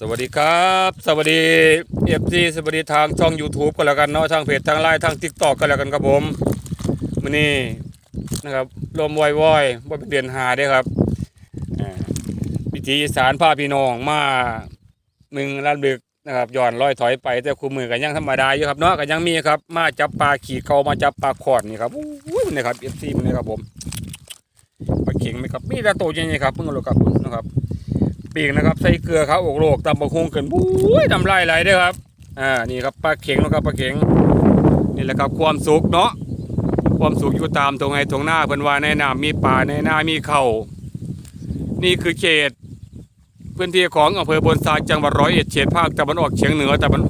สวัสดีครับ สวัสดีเอฟซีสวัสดีทางช่อง YouTube ก็แล้วกันเนาะทางเพจทางไลน์ทางทิกตอกก็แล้วกันครับผมมื้อนี้นะครับลมวอยวอยว่าเป็นเดือนหาด้อครับพิธีสารพาพี่น้องมามึงลานบึกนะครับย้อนร้อยถอยไปแต่คู่มือกันยังธรรมดาอยู่ครับเนาะก็ยังมีครับ มาจับปลาขี่เกามาจับปลาขอดนี่ครับอุ้ยนี่ครับเอฟซีมันนี่ครับผมปลาเข็งไหมครับมีแต่โตวใหญ่ๆครับเพิ่งลงครับนะครับ ปีกนะครับใส่เกลือครับอกโลกตำบะฮงเกินบุ้ยทำลายไหลด้อครับอ่านี่ครับปลาเข็งนะครับปลาเข็งนี่แหละครับความสุขเนาะความสุขอยู่ตามตรงไห้ตรงหน้าเพิ่นว่าในน้ำมีป่าในหน้ามีเขานี่คือเขตพื้นที่ของอำเภอบนทรายจังหวัดร้อยเอ็ดเขตภาคตะวันออกเฉียงเหนือตะวัน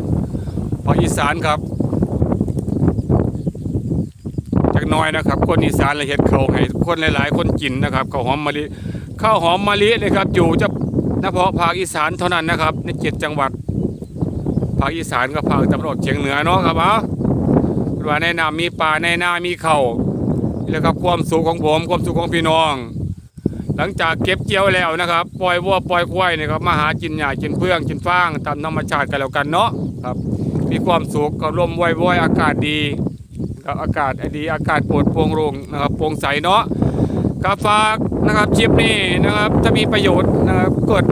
ภาคอีสานครับจักน้อยนะครับ คนอีสานละเฮ็ดเขาให้คนหลาย ๆ คนกินนะครับข้าวหอมมะลิข้าวหอมมะลินะครับอยู่จะ ฉพาะภาคอีสานเท่านั้นนะครับ ในเจ็ดจังหวัด ภาคอีสานกับภาคตะวันออกเฉียงเหนือเนาะครับอะว่าในนามีป่าในนามีเขานี่แหละครับความสุขของผม ความสุขของพี่น้อง หลังจากเก็บเกี่ยวแล้วนะครับ ปล่อยวัวปล่อยควายนี่ครับมาหากินหญ้ากินเพื่องกินฟางตามธรรมชาติกันแล้วกันเนาะครับ มีความสุขก็ลมว่อยๆอากาศดีครับอากาศดีอากาศโปร่งโปร่งโล่งนะครับโปร่งใสเนาะ ก็ฝากนะครับคลิปนี้นะครับ ถ้ามีประโยชน์นะครับกด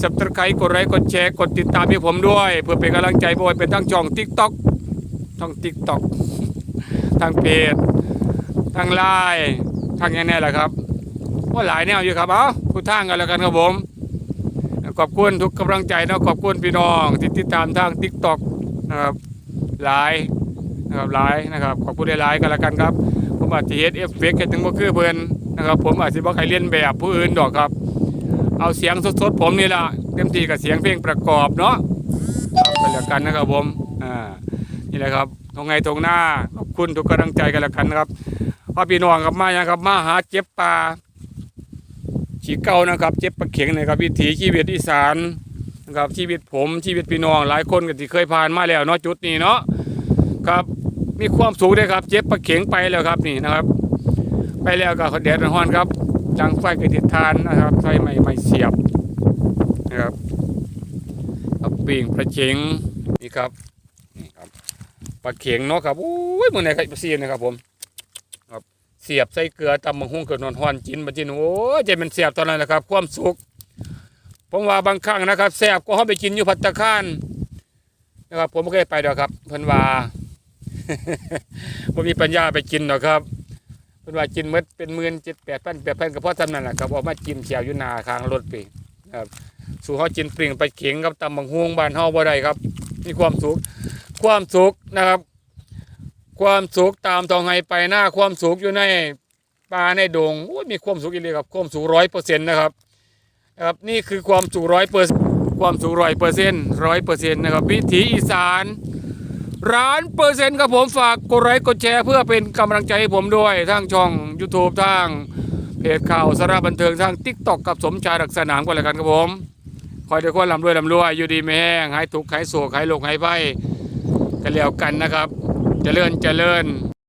สับตะไคร้กดไลค์กดแชร์กดติดตามให้ผมด้วย เพื่อเป็นกำลังใจบอยเป็นทั้งช่องทิกตอกช่องทิกตอกทางเพจทางไลน์ทางยังไงล่ะครับว่าหลายแนวอยู่ครับเอ้าทุกทางกันแล้วกันครับผมขอบคุณทุกกำลังใจนะขอบคุณพี่น้องที่ติดตามทางทิกตอกนะครับหลายนะครับหลายนะครับขอบคุณหลายๆกันแล้วกันครับ ผมอาจจะเฮ็ดเอฟเฟกต์ถึงบ่คือเพิ่นนะครับ ผมอาจจะบ่ใครเลียนแบบผู้อื่นดอกครับ เอาเสียงสดๆผมนี่ล่ะเต็มที่กับเสียงเพลงประกอบเนาะครับกันแล้วกันนะครับผมอ่านี่แหละครับตรงไงตรงหน้าขอบคุณทุกกำลังใจกันแล้วกันนะครับพ่อพี่น้องครับมายังครับมาหาเจ็บปลาขีเก่านะครับ เจ็บปลาเข็งนะครับ วิถีชีวิตอีสานนะครับชีวิตผมชีวิตพี่น้องหลายคนก็ที่เคยผ่านมาแล้วเนาะจุดนี้เนาะครับ มีความสูงด้วยครับ เจ็บปลาเข็งไปแล้วครับนี่นะครับ ไปแล้วก็แดดร้อนครับจังไฟกระติดทานนะครับไฟไม่ไม่เสียบนะครับกับปิ่งปลาเข็งนี่ครับนี่ครับปลาเข็งเนาะครับโอ้ยมือไหนใครเสียนะครับผมครับเสียบใส่เกลือตำมังหุ้งเกิดนอนหอนจินมาจินโอ้ยใจมันเสียบตอนนั้นนะครับ ความสุขผมว่าบางครั้งนะครับแสบก็เขาไปกินอยู่พัตตาคารนะครับผมไม่เคยไปดอกครับเพิ่นว่า ผมมีปัญญาไปกินหรอกครับเป็นว่ากินหมดเป็นหมื่นเจ็ดแปดพันแปดพันก็เพราะทำนั่นแหละครับออกมากินเฉียวอยู่นาคางรถไปครับสู่เขากินปริ่งไปเข็งกับตำบังฮวงบ้านเฮาบ่ได้ครับ มีความสุข ความสุขนะครับ ความสุขตามทองไห้ไปหน้าความสุขอยู่ในป่าในดงโอ้ยมีความสุขอีเลยครับความสุขร้อยเปอร์เซ็นต์นะครับนะครับนี่คือความสุขร้อยเปอร์ความสุขร้อยเปอร์เซ็นต์ร้อยเปอร์เซ็นต์นะครับวิถีอีสาน ร้านเปอร์เซ็นต์ครับผมฝากกดไลค์กดแชร์เพื่อเป็นกำลังใจให้ผมด้วยทั้งช่อง YouTube ทางเพจข่าวสาระบันเทิงทาง t ิ k t o k กับสมชายรักสนามกันแล้วกันครับผม คอยเดี๋ยวคนลำรวยลำรวยอยู่ดีไม่แห้งหายทุกข์หายโศกหายโรคหายไฟกันแล้วกันนะครับ เจริญเจริญ